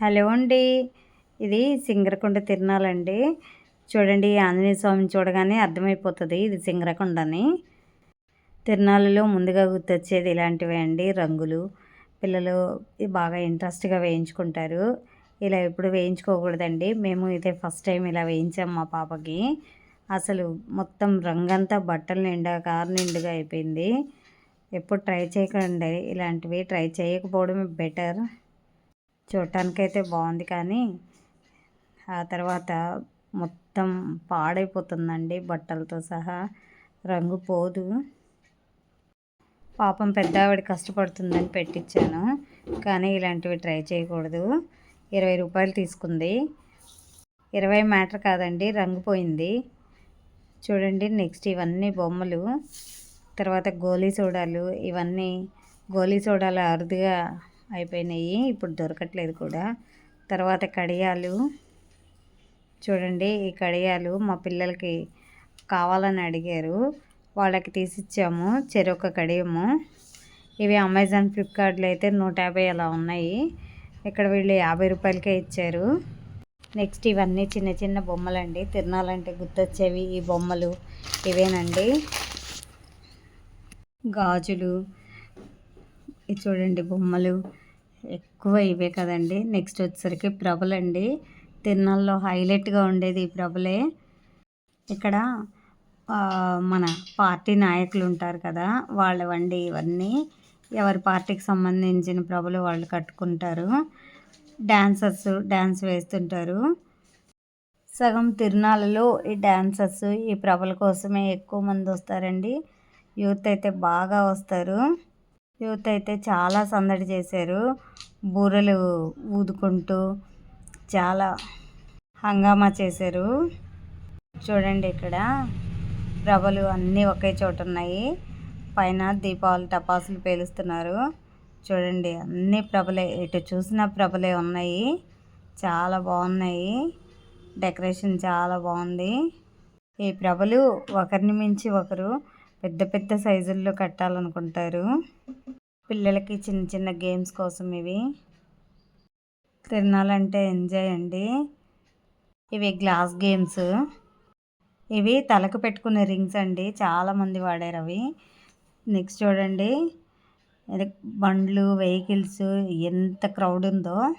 Hello అండి. ఇది సింగరకొండ తిరణాలండి చూడండి ఆంజనేయ స్వామిని చూడగానే అర్థమైపోతుంది ఇది సింగరకొండ అని తిరణాలలో ముందుగా గుర్తొచ్చేది ఇలాంటివే అండి రంగులు. పిల్లలు బాగా ఇంట్రెస్ట్గా వేయించుకుంటారు. ఇలా ఎప్పుడు వేయించుకోకూడదండి. మేము ఇదే ఫస్ట్ టైం ఇలా వేయించాం మా పాపకి. అసలు మొత్తం రంగంతా బట్టలు నిండా కారు నిండుగా అయిపోయింది. ఎప్పుడు ట్రై చేయకండి ఇలాంటివి ట్రై చేయకపోవడమే బెటర్. చూడటానికైతే బాగుంది కానీ ఆ తర్వాత మొత్తం పాడైపోతుందండి బట్టలతో సహా రంగు పోదు. పాపం పెద్ద ఆవిడ కష్టపడుతుందని పెట్టించాను కానీ ఇలాంటివి ట్రై చేయకూడదు. ఇరవై రూపాయలు తీసుకుంది. ఇరవై మ్యాటర్ కాదండి రంగు పోయింది. చూడండి నెక్స్ట్ ఇవన్నీ బొమ్మలు తర్వాత గోలీ సోడాలు ఇవన్నీ గోలీ సోడాలు అరుదుగా అయిపోయినాయి. ఇప్పుడు దొరకట్లేదు కూడా. తర్వాత కడియాలు. చూడండి ఈ కడియాలు మా పిల్లలకి కావాలని అడిగారు. వాళ్ళకి తీసిచ్చాము. చెరొక కడియము. ఇవి అమెజాన్ ఫ్లిప్కార్ట్లో అయితే నూట యాభై అలా ఉన్నాయి. ఇక్కడ వీళ్ళు యాభై రూపాయలకే ఇచ్చారు. నెక్స్ట్ ఇవన్నీ చిన్న చిన్న బొమ్మలండి. తిరణాలంటే గుర్తొచ్చేవి. ఈ బొమ్మలు ఇవేనండి. గాజులు. చూడండి బొమ్మలు. ఎక్కువ ఇవే కదండి. నెక్స్ట్ వచ్చేసరికి ప్రభలండి తిరునాళ్ళలో హైలైట్గా ఉండేది ఈ ప్రభలే. ఇక్కడ మన పార్టీ నాయకులు ఉంటారు కదా వాళ్ళవండి ఇవన్నీ. ఎవరి పార్టీకి సంబంధించిన ప్రభలు వాళ్ళు కట్టుకుంటారు. డాన్సర్స్ డ్యాన్స్ వేస్తుంటారు. సగం తిరునాళ్ళలో ఈ డాన్సర్స్ ఈ ప్రభల కోసమే ఎక్కువ మంది వస్తారండి. యూత్ అయితే బాగా వస్తారు. యూత్ అయితే చాలా సందడి చేశారు. బూరెలు ఊదుకుంటూ చాలా హంగామా చేశారు. చూడండి ఇక్కడ. ప్రభలు అన్నీ ఒకే చోట ఉన్నాయి. పైన దీపావళి టపాసులు పేలుస్తున్నారు. చూడండి అన్ని ప్రభలే. ఇటు చూసిన ప్రభలే ఉన్నాయి. చాలా బాగున్నాయి. డెకరేషన్ చాలా బాగుంది. ఈ ప్రభలు ఒకరిని మించి ఒకరు పెద్ద పెద్ద సైజుల్లో కట్టాలనుకుంటారు. పిల్లలకి చిన్న చిన్న గేమ్స్ కోసం ఇవి. తిరణాలంటే ఎంజాయ్ అండి. ఇవి గ్లాస్ గేమ్స్. ఇవి తలకు పెట్టుకునే రింగ్స్ అండి. చాలామంది వాడారు అవి. నెక్స్ట్ చూడండి. బండ్లు వెహికల్స్ ఎంత క్రౌడ్ ఉందో.